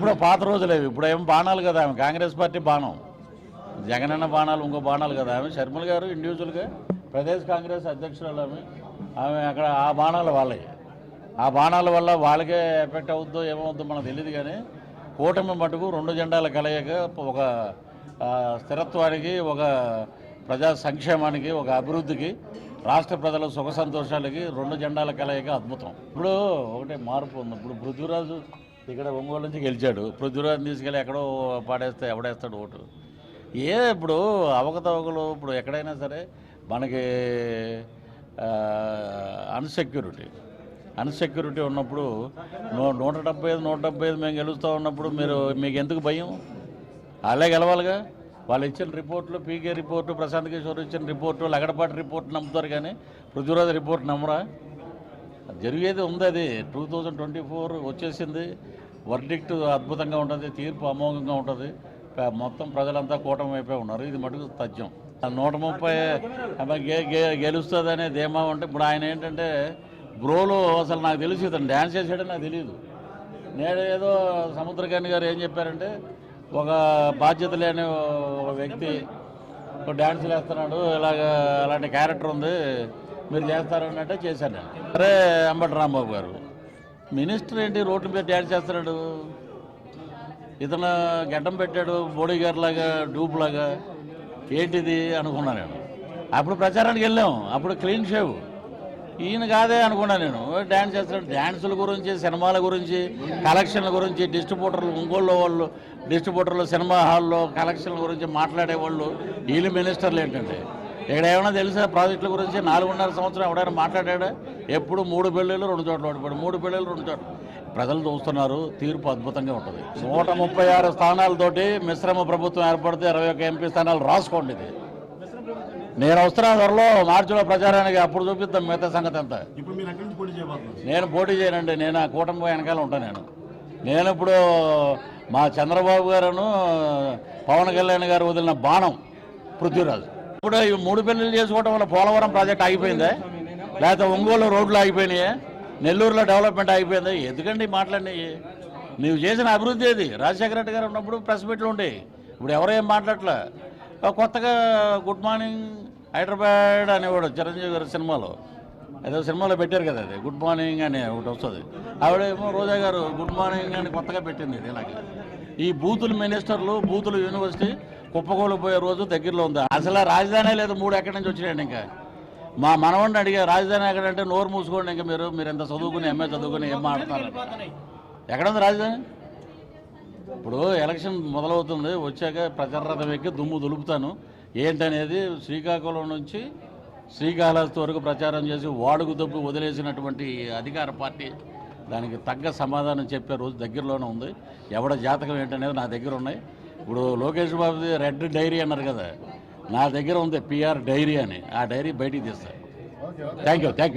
ఎప్పుడో పాత రోజులేవి ఇప్పుడేం బాణాలు కదా ఆమె. కాంగ్రెస్ పార్టీ బాణం. జగనన్న బాణాలు ఇంకో బాణాలు కదా ఆమె. శర్మల గారు ఇండివిజువల్గా ప్రదేశ్ కాంగ్రెస్ అధ్యక్షురాలు ఆమె. ఆమె అక్కడ ఆ బాణాలు వాళ్ళవి ఆ బాణాల వల్ల వాళ్ళకే ఎఫెక్ట్ అవుద్దో ఏమవుద్దో మనకు తెలియదు కానీ కూటమి మటుకు రెండు జెండాల కలయిక ఒక స్థిరత్వానికి ఒక ప్రజా సంక్షేమానికి ఒక అభివృద్ధికి రాష్ట్ర ప్రజల సుఖ సంతోషాలకి రెండు జెండాల కలయిక అద్భుతం. ఇప్పుడు ఒకటే మార్పు ఉంది. ఇప్పుడు పృథ్వీరాజు ఇక్కడ ఒంగోలు నుంచి గెలిచాడు. పృథ్వీరాజ్ తీసుకెళ్ళి ఎక్కడో పాడేస్తే ఎవడేస్తాడు ఓటు. ఏ ఇప్పుడు అవకతవకలు ఇప్పుడు ఎక్కడైనా సరే మనకి అన్సెక్యూరిటీ. అన్సెక్యూరిటీ ఉన్నప్పుడు నూ నూట డెబ్బై ఐదు నూట డెబ్బై ఐదు మేము గెలుస్తూ ఉన్నప్పుడు మీరు మీకు ఎందుకు భయం? అలా గెలవాలిగా? వాళ్ళు ఇచ్చిన రిపోర్ట్లు పీకే రిపోర్టు ప్రశాంత్ కిషోర్ ఇచ్చిన రిపోర్టు లగడపాటి రిపోర్ట్ నమ్ముతారు కానీ పృథ్వీరాజ్ రిపోర్ట్ నమ్మరా? జరిగేది ఉంది అది. టూ థౌజండ్ ట్వంటీ ఫోర్ వచ్చేసింది. వర్డిక్ట్ అద్భుతంగా ఉంటుంది తీర్పు అమోఘంగా ఉంటుంది. మొత్తం ప్రజలంతా కూటమి అయిపోయి ఉన్నారు. ఇది మటుకు తథ్యం. ఆ నూట ముప్పై అబ్బా గే గెలుస్తుందనే ధీమా ఉంటే ఇప్పుడు ఆయన ఏంటంటే బ్రోలో అసలు నాకు తెలుసు ఇతను. డ్యాన్స్ చేసాడని నాకు తెలియదు నేను ఏదో సముద్రకాని గారు ఏం చెప్పారంటే ఒక బాధ్యత లేని ఒక వ్యక్తి ఒక డ్యాన్స్ వేస్తున్నాడు ఇలాగ అలాంటి క్యారెక్టర్ ఉంది. మీరు చేస్తారన్నట్టే చేశాను నేను. అరే అంబటి రాంబాబు గారు మినిస్టర్ ఏంటి రోడ్ల మీద డ్యాన్స్ చేస్తున్నాడు? ఇతను గడ్డం పెట్టాడు బోడీ లాగా డూప్ లాగా. ఏంటిది అనుకున్నాను నేను. అప్పుడు ప్రచారానికి వెళ్ళాం. అప్పుడు క్లీన్ షేవ్. ఈయన కాదే అనుకున్నా నేను. డ్యాన్స్ చేస్తాడు డ్యాన్సుల గురించి సినిమాల గురించి కలెక్షన్ల గురించి డిస్ట్రిబ్యూటర్లు ఒంగోలు వాళ్ళు డిస్ట్రిబ్యూటర్లు సినిమా హాల్లో కలెక్షన్ల గురించి మాట్లాడేవాళ్ళు. వీళ్ళు మినిస్టర్లు ఏంటంటే ఇక్కడ ఏమైనా తెలుసా? ప్రాజెక్టుల గురించి నాలుగున్నర సంవత్సరం ఎవడైనా మాట్లాడాడా? ఎప్పుడు మూడు పెళ్ళిళ్ళు రెండు చోట్ల ఓడిపోయాడు. మూడు పెళ్ళిళ్ళు రెండు చోట్ల. ప్రజలు చూస్తున్నారు తీర్పు అద్భుతంగా ఉంటుంది. నూట ముప్పై ఆరు స్థానాలతోటి మిశ్రమ ప్రభుత్వం ఏర్పడితే ఇరవై ఒక ఎంపీ స్థానాలు రాసుకోండి ఇది. నేను వస్తున్నా త్వరలో మార్చిలో ప్రచారానికి అప్పుడు చూపిద్దాం మిగతా సంగతి అంతా. నేను పోటీ చేయనండి నేను ఆ కూటమి వెనకాల ఉంటాను నేను. నేను ఇప్పుడు మా చంద్రబాబు గారును పవన్ కళ్యాణ్ గారు వదిలిన బాణం పృథ్వీరాజు. ఇప్పుడు ఈ మూడు పెళ్ళిళ్ళు చేసుకోవడం వల్ల పోలవరం ప్రాజెక్ట్ ఆగిపోయిందే? లేకపోతే ఒంగోలు రోడ్లు ఆగిపోయినాయి? నెల్లూరులో డెవలప్మెంట్ ఆగిపోయిందా? ఎందుకండి మాట్లాడినాయి నీవు చేసిన అభివృద్ధి ఏది? రాజశేఖర రెడ్డి గారు ఉన్నప్పుడు ప్రెస్ మీట్లు ఉండే. ఇప్పుడు ఎవరు ఏం మాట్లాడలే కొత్తగా గుడ్ మార్నింగ్ హైదరాబాద్ అనేవాడు చిరంజీవి గారు సినిమాలో. ఏదో సినిమాలో పెట్టారు కదా అది. గుడ్ మార్నింగ్ అని ఒకటి వస్తుంది. ఆవిడేమో రోజా గారు గుడ్ మార్నింగ్ అని కొత్తగా పెట్టింది ఇది ఇలాగే. ఈ బూతులు మినిస్టర్లు బూతులు యూనివర్సిటీ కుప్పకూలిపోయే రోజు దగ్గరలో ఉంది. అసలు రాజధాని లేదు మూడు ఎక్కడి నుంచి వచ్చినాయండి ఇంకా? మా మనవండి అడిగా రాజధాని ఎక్కడంటే నోరు మూసుకోండి ఇంకా మీరు మీరు ఎంత చదువుకుని ఎంఏ చదువుకుని ఏం మాట్లాడతారు ఎక్కడ ఉంది రాజధాని? ఇప్పుడు ఎలక్షన్ మొదలవుతుంది వచ్చాక ప్రచార రథం ఎక్కి దుమ్ము దులుపుతాను. ఏంటనేది శ్రీకాకుళం నుంచి శ్రీకాళహస్తి వరకు ప్రచారం చేసి వాడుకు దబ్బు వదిలేసినటువంటి అధికార పార్టీ దానికి తగ్గ సమాధానం చెప్పే రోజు దగ్గరలోనే ఉంది. ఎవడ జాతకం ఏంటనేది నా దగ్గర ఉన్నాయి. ఇప్పుడు లోకేష్ బాబుది రెడ్ డైరీ అన్నారు కదా. నా దగ్గర ఉంది పిఆర్ డైరీ అని. ఆ డైరీ బయటికి తీస్తాను థ్యాంక్ యూ థ్యాంక్ యూ